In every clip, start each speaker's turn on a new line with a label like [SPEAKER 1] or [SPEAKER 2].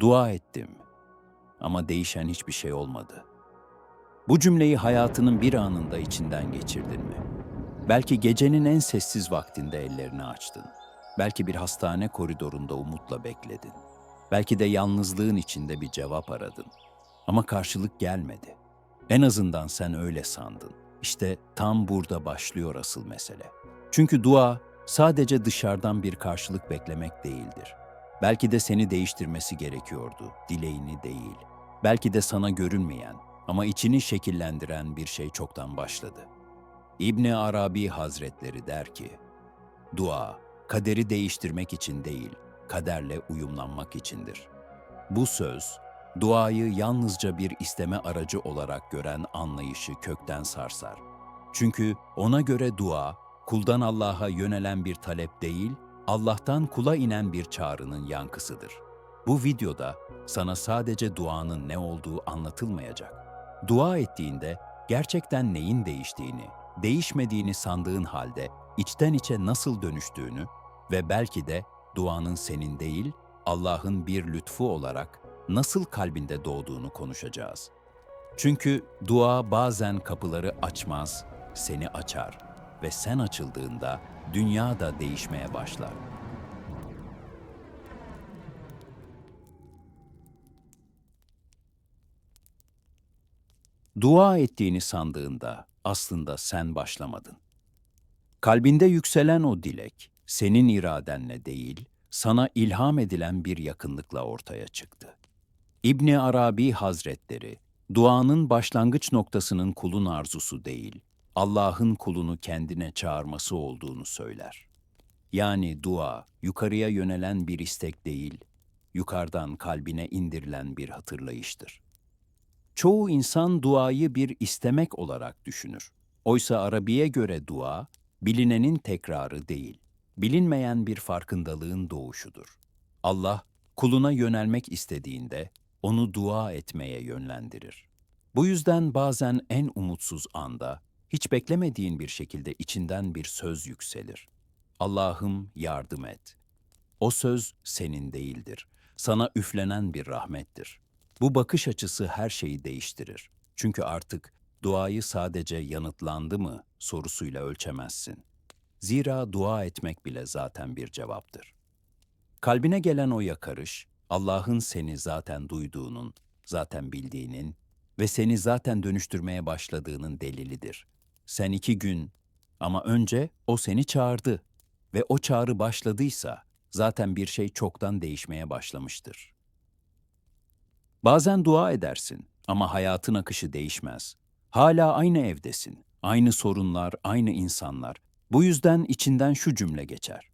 [SPEAKER 1] Dua ettim ama değişen hiçbir şey olmadı. Bu cümleyi hayatının bir anında içinden geçirdin mi? Belki gecenin en sessiz vaktinde ellerini açtın. Belki bir hastane koridorunda umutla bekledin. Belki de yalnızlığın içinde bir cevap aradın. Ama karşılık gelmedi. En azından sen öyle sandın. İşte tam burada başlıyor asıl mesele. Çünkü dua sadece dışarıdan bir karşılık beklemek değildir. Belki de seni değiştirmesi gerekiyordu, dileğini değil. Belki de sana görünmeyen ama içini şekillendiren bir şey çoktan başladı. İbni Arabi Hazretleri der ki, Dua, kaderi değiştirmek için değil, kaderle uyumlanmak içindir. Bu söz, duayı yalnızca bir isteme aracı olarak gören anlayışı kökten sarsar. Çünkü ona göre dua, kuldan Allah'a yönelen bir talep değil, Allah'tan kula inen bir çağrının yankısıdır. Bu videoda sana sadece duanın ne olduğu anlatılmayacak. Dua ettiğinde gerçekten neyin değiştiğini, değişmediğini sandığın halde içten içe nasıl dönüştüğünü ve belki de duanın senin değil, Allah'ın bir lütfu olarak nasıl kalbinde doğduğunu konuşacağız. Çünkü dua bazen kapıları açmaz, seni açar ve sen açıldığında dünya da değişmeye başlar. Dua ettiğini sandığında aslında sen başlamadın. Kalbinde yükselen o dilek, senin iradenle değil, sana ilham edilen bir yakınlıkla ortaya çıktı. İbni Arabi Hazretleri, duanın başlangıç noktasının kulun arzusu değil, Allah'ın kulunu kendine çağırması olduğunu söyler. Yani dua, yukarıya yönelen bir istek değil, yukarıdan kalbine indirilen bir hatırlayıştır. Çoğu insan duayı bir istemek olarak düşünür. Oysa Arabi'ye göre dua, bilinenin tekrarı değil, bilinmeyen bir farkındalığın doğuşudur. Allah, kuluna yönelmek istediğinde onu dua etmeye yönlendirir. Bu yüzden bazen en umutsuz anda, hiç beklemediğin bir şekilde içinden bir söz yükselir. Allah'ım yardım et. O söz senin değildir. Sana üflenen bir rahmettir. Bu bakış açısı her şeyi değiştirir. Çünkü artık duayı sadece yanıtlandı mı sorusuyla ölçemezsin. Zira dua etmek bile zaten bir cevaptır. Kalbine gelen o yakarış, Allah'ın seni zaten duyduğunun, zaten bildiğinin ve seni zaten dönüştürmeye başladığının delilidir. Sen iki gün ama önce o seni çağırdı ve o çağrı başladıysa zaten bir şey çoktan değişmeye başlamıştır. Bazen dua edersin ama hayatın akışı değişmez. Hala aynı evdesin, aynı sorunlar, aynı insanlar. Bu yüzden içinden şu cümle geçer.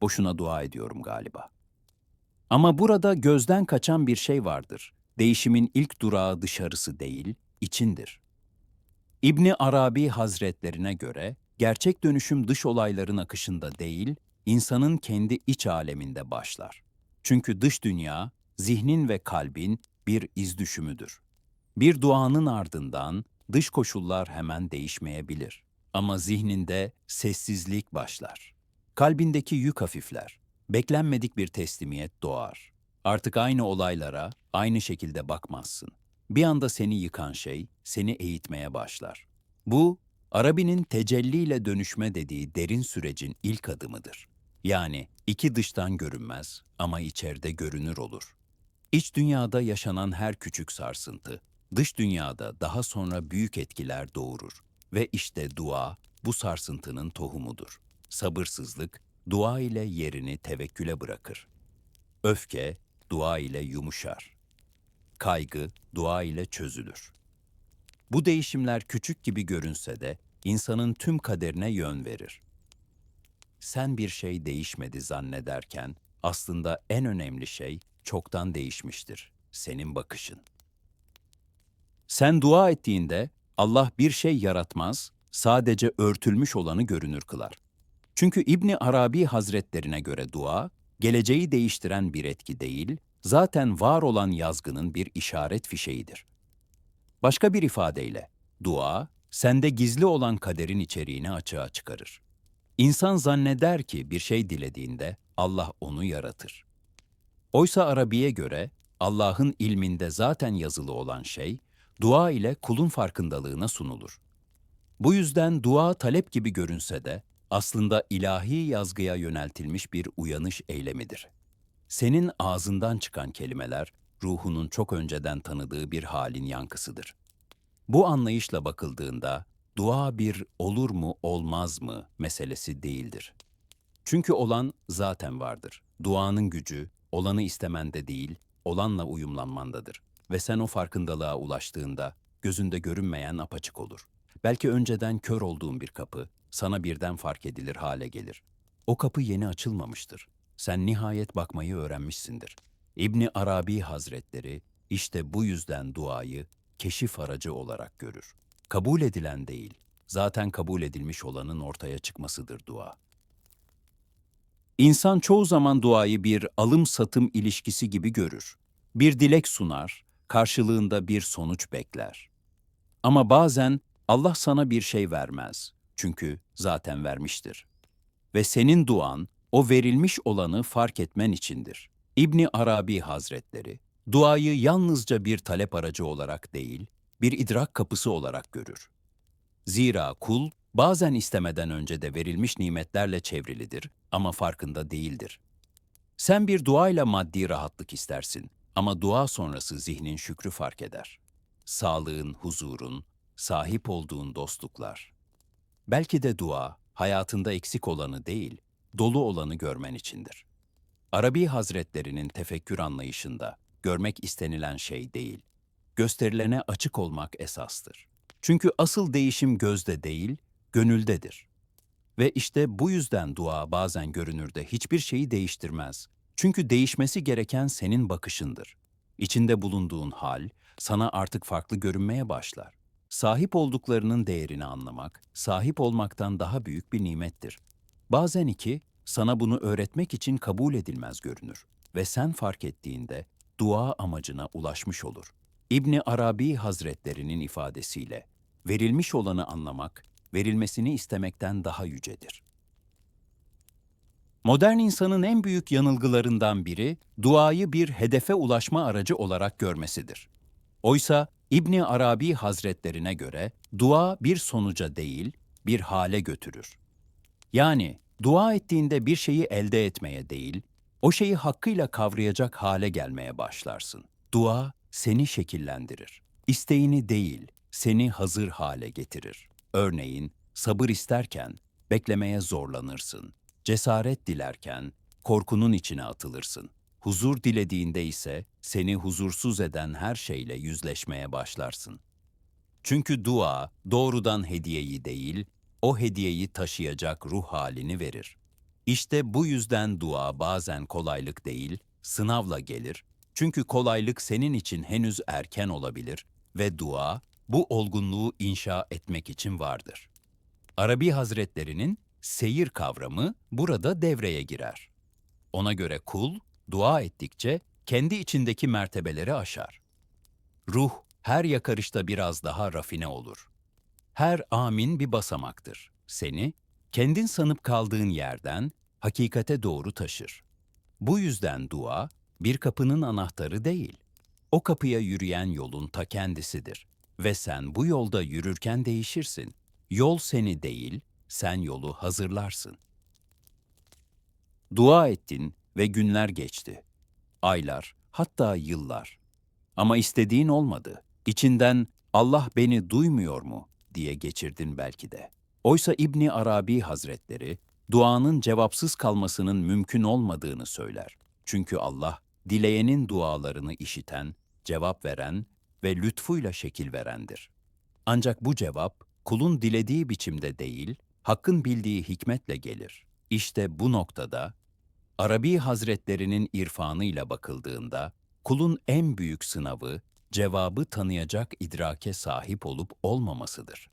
[SPEAKER 1] Boşuna dua ediyorum galiba. Ama burada gözden kaçan bir şey vardır. Değişimin ilk durağı dışarısı değil, içindir. İbni Arabi Hazretlerine göre gerçek dönüşüm dış olayların akışında değil, insanın kendi iç aleminde başlar. Çünkü dış dünya, zihnin ve kalbin bir iz düşümüdür. Bir duanın ardından dış koşullar hemen değişmeyebilir. Ama zihninde sessizlik başlar. Kalbindeki yük hafifler. Beklenmedik bir teslimiyet doğar. Artık aynı olaylara aynı şekilde bakmazsın. Bir anda seni yıkan şey seni eğitmeye başlar. Bu, Arabi'nin tecelliyle dönüşme dediği derin sürecin ilk adımıdır. Yani iki dıştan görünmez ama içeride görünür olur. İç dünyada yaşanan her küçük sarsıntı, dış dünyada daha sonra büyük etkiler doğurur. Ve işte dua bu sarsıntının tohumudur. Sabırsızlık, dua ile yerini tevekküle bırakır. Öfke, dua ile yumuşar. Kaygı, dua ile çözülür. Bu değişimler küçük gibi görünse de insanın tüm kaderine yön verir. Sen bir şey değişmedi zannederken aslında en önemli şey çoktan değişmiştir. Senin bakışın. Sen dua ettiğinde Allah bir şey yaratmaz, sadece örtülmüş olanı görünür kılar. Çünkü İbni Arabi Hazretlerine göre dua, geleceği değiştiren bir etki değil, zaten var olan yazgının bir işaret fişeğidir. Başka bir ifadeyle, dua, sende gizli olan kaderin içeriğini açığa çıkarır. İnsan zanneder ki bir şey dilediğinde Allah onu yaratır. Oysa Arabi'ye göre Allah'ın ilminde zaten yazılı olan şey, dua ile kulun farkındalığına sunulur. Bu yüzden dua talep gibi görünse de aslında ilahi yazgıya yöneltilmiş bir uyanış eylemidir. Senin ağzından çıkan kelimeler ruhunun çok önceden tanıdığı bir halin yankısıdır. Bu anlayışla bakıldığında dua bir olur mu olmaz mı meselesi değildir. Çünkü olan zaten vardır. Duanın gücü olanı istemende değil, olanla uyumlanmandadır. Ve sen o farkındalığa ulaştığında gözünde görünmeyen apaçık olur. Belki önceden kör olduğun bir kapı sana birden fark edilir hale gelir. O kapı yeni açılmamıştır. Sen nihayet bakmayı öğrenmişsindir. İbni Arabi Hazretleri işte bu yüzden duayı keşif aracı olarak görür. Kabul edilen değil, zaten kabul edilmiş olanın ortaya çıkmasıdır dua. İnsan çoğu zaman duayı bir alım-satım ilişkisi gibi görür. Bir dilek sunar, karşılığında bir sonuç bekler. Ama bazen Allah sana bir şey vermez. Çünkü zaten vermiştir. Ve senin duan o verilmiş olanı fark etmen içindir. İbni Arabi Hazretleri, duayı yalnızca bir talep aracı olarak değil, bir idrak kapısı olarak görür. Zira kul bazen istemeden önce de verilmiş nimetlerle çevrilidir ama farkında değildir. Sen bir duayla maddi rahatlık istersin ama dua sonrası zihnin şükrü fark eder. Sağlığın, huzurun, sahip olduğun dostluklar. Belki de dua, hayatında eksik olanı değil, dolu olanı görmen içindir. Arabi Hazretlerinin tefekkür anlayışında görmek istenilen şey değil, gösterilene açık olmak esastır. Çünkü asıl değişim gözde değil, gönüldedir. Ve işte bu yüzden dua bazen görünürde hiçbir şeyi değiştirmez. Çünkü değişmesi gereken senin bakışındır. İçinde bulunduğun hal sana artık farklı görünmeye başlar. Sahip olduklarının değerini anlamak, sahip olmaktan daha büyük bir nimettir. Bazen iki, sana bunu öğretmek için kabul edilmez görünür ve sen fark ettiğinde dua amacına ulaşmış olur. İbni Arabi Hazretlerinin ifadesiyle, verilmiş olanı anlamak, verilmesini istemekten daha yücedir. Modern insanın en büyük yanılgılarından biri, duayı bir hedefe ulaşma aracı olarak görmesidir. Oysa İbni Arabi Hazretlerine göre dua bir sonuca değil, bir hale götürür. Yani dua ettiğinde bir şeyi elde etmeye değil, o şeyi hakkıyla kavrayacak hale gelmeye başlarsın. Dua seni şekillendirir. İsteğini değil, seni hazır hale getirir. Örneğin sabır isterken beklemeye zorlanırsın. Cesaret dilerken korkunun içine atılırsın. Huzur dilediğinde ise seni huzursuz eden her şeyle yüzleşmeye başlarsın. Çünkü dua doğrudan hediyeyi değil, o hediyeyi taşıyacak ruh halini verir. İşte bu yüzden dua bazen kolaylık değil, sınavla gelir. Çünkü kolaylık senin için henüz erken olabilir ve dua bu olgunluğu inşa etmek için vardır. Arabi Hazretlerinin seyir kavramı burada devreye girer. Ona göre kul, dua ettikçe kendi içindeki mertebeleri aşar. Ruh her yakarışta biraz daha rafine olur. Her amin bir basamaktır. Seni, kendin sanıp kaldığın yerden hakikate doğru taşır. Bu yüzden dua, bir kapının anahtarı değil, o kapıya yürüyen yolun ta kendisidir. Ve sen bu yolda yürürken değişirsin. Yol seni değil, sen yolu hazırlarsın. Dua ettin ve günler geçti. Aylar, hatta yıllar. Ama istediğin olmadı. İçinden Allah beni duymuyor mu diye geçirdin belki de. Oysa İbni Arabi Hazretleri duanın cevapsız kalmasının mümkün olmadığını söyler. Çünkü Allah dileyenin dualarını işiten, cevap veren ve lütfuyla şekil verendir. Ancak bu cevap kulun dilediği biçimde değil, Hakk'ın bildiği hikmetle gelir. İşte bu noktada Arabi Hazretlerinin irfanıyla bakıldığında kulun en büyük sınavı cevabı tanıyacak idrake sahip olup olmamasıdır.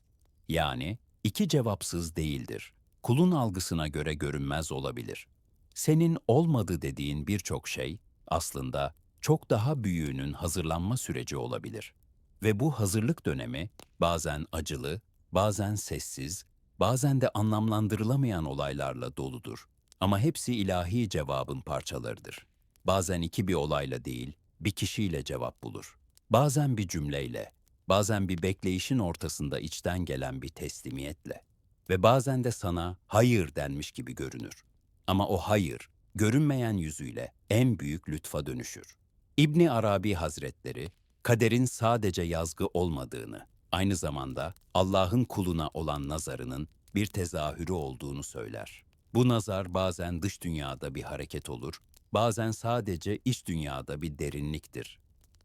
[SPEAKER 1] Yani iki cevapsız değildir. Kulun algısına göre görünmez olabilir. Senin olmadı dediğin birçok şey aslında çok daha büyüğünün hazırlanma süreci olabilir. Ve bu hazırlık dönemi bazen acılı, bazen sessiz, bazen de anlamlandırılamayan olaylarla doludur. Ama hepsi ilahi cevabın parçalarıdır. bazen iki bir olayla değil, bir kişiyle cevap bulur. Bazen bir cümleyle, bazen bir bekleyişin ortasında içten gelen bir teslimiyetle ve bazen de sana hayır denmiş gibi görünür. Ama o hayır, görünmeyen yüzüyle en büyük lütfa dönüşür. İbni Arabi Hazretleri, kaderin sadece yazgı olmadığını, aynı zamanda Allah'ın kuluna olan nazarının bir tezahürü olduğunu söyler. Bu nazar bazen dış dünyada bir hareket olur, bazen sadece iç dünyada bir derinliktir.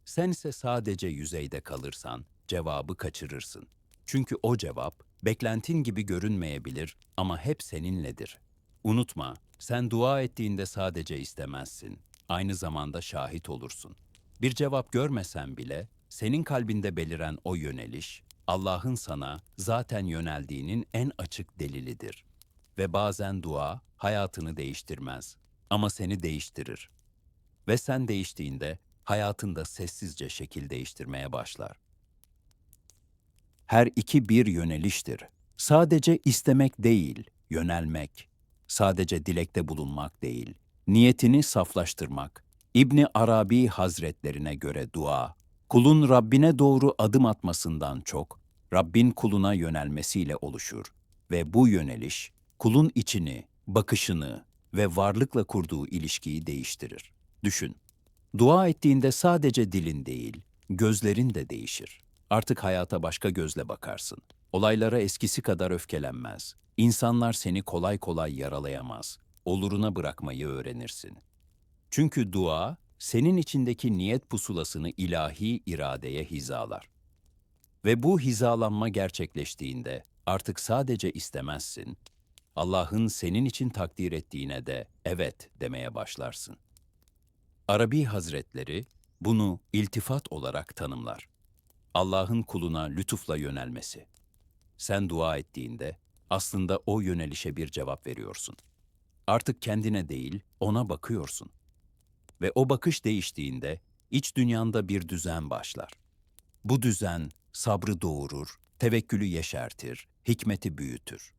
[SPEAKER 1] Sen ise sadece yüzeyde kalırsan cevabı kaçırırsın. Çünkü o cevap beklentin gibi görünmeyebilir ama hep seninledir. Unutma, sen dua ettiğinde sadece istemezsin. Aynı zamanda şahit olursun. Bir cevap görmesen bile senin kalbinde beliren o yöneliş Allah'ın sana zaten yöneldiğinin en açık delilidir. Ve bazen dua hayatını değiştirmez ama seni değiştirir. Ve sen değiştiğinde hayatında sessizce şekil değiştirmeye başlar. Her iki bir yöneliştir. Sadece istemek değil, yönelmek. Sadece dilekte bulunmak değil, niyetini saflaştırmak. İbni Arabi Hazretlerine göre dua, kulun Rabbine doğru adım atmasından çok, Rabbin kuluna yönelmesiyle oluşur ve bu yöneliş, kulun içini, bakışını ve varlıkla kurduğu ilişkiyi değiştirir. Düşün, dua ettiğinde sadece dilin değil, gözlerin de değişir. Artık hayata başka gözle bakarsın. Olaylara eskisi kadar öfkelenmez. İnsanlar seni kolay kolay yaralayamaz. Oluruna bırakmayı öğrenirsin. Çünkü dua, senin içindeki niyet pusulasını ilahi iradeye hizalar. Ve bu hizalanma gerçekleştiğinde artık sadece istemezsin, Allah'ın senin için takdir ettiğine de evet demeye başlarsın. Arabi Hazretleri bunu iltifat olarak tanımlar. Allah'ın kuluna lütufla yönelmesi. Sen dua ettiğinde aslında o yönelişe bir cevap veriyorsun. Artık kendine değil, ona bakıyorsun. Ve o bakış değiştiğinde iç dünyanda bir düzen başlar. Bu düzen sabrı doğurur, tevekkülü yeşertir, hikmeti büyütür.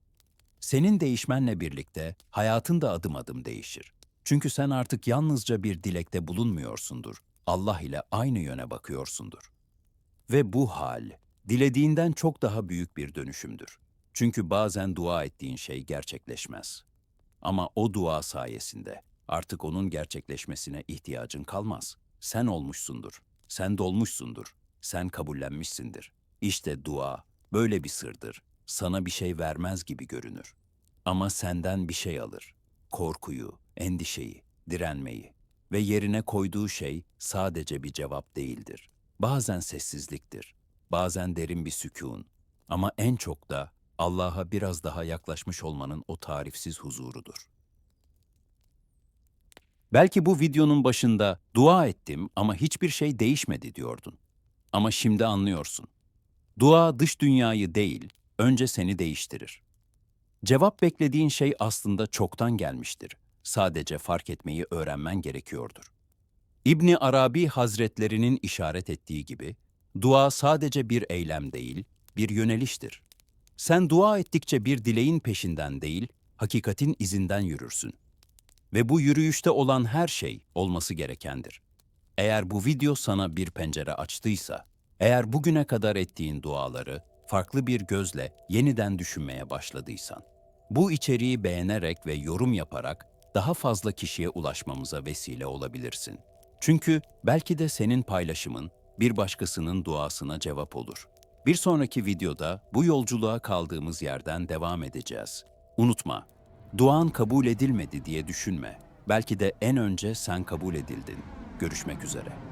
[SPEAKER 1] Senin değişmenle birlikte hayatın da adım adım değişir. Çünkü sen artık yalnızca bir dilekte bulunmuyorsundur. Allah ile aynı yöne bakıyorsundur. Ve bu hal, dilediğinden çok daha büyük bir dönüşümdür. Çünkü bazen dua ettiğin şey gerçekleşmez. Ama o dua sayesinde artık onun gerçekleşmesine ihtiyacın kalmaz. Sen olmuşsundur, sen dolmuşsundur, sen kabullenmişsindir. İşte dua böyle bir sırdır. Sana bir şey vermez gibi görünür. Ama senden bir şey alır. Korkuyu, endişeyi, direnmeyi ve yerine koyduğu şey sadece bir cevap değildir. Bazen sessizliktir, bazen derin bir sükun ama en çok da Allah'a biraz daha yaklaşmış olmanın o tarifsiz huzurudur. Belki bu videonun başında dua ettim ama hiçbir şey değişmedi diyordun. Ama şimdi anlıyorsun. Dua dış dünyayı değil, önce seni değiştirir. Cevap beklediğin şey aslında çoktan gelmiştir. Sadece fark etmeyi öğrenmen gerekiyordur. İbni Arabi Hazretlerinin işaret ettiği gibi, dua sadece bir eylem değil, bir yöneliştir. Sen dua ettikçe bir dileğin peşinden değil, hakikatin izinden yürürsün. Ve bu yürüyüşte olan her şey olması gerekendir. Eğer bu video sana bir pencere açtıysa, eğer bugüne kadar ettiğin duaları farklı bir gözle yeniden düşünmeye başladıysan, bu içeriği beğenerek ve yorum yaparak daha fazla kişiye ulaşmamıza vesile olabilirsin. Çünkü belki de senin paylaşımın bir başkasının duasına cevap olur. Bir sonraki videoda bu yolculuğa kaldığımız yerden devam edeceğiz. Unutma, duan kabul edilmedi diye düşünme. Belki de en önce sen kabul edildin. Görüşmek üzere.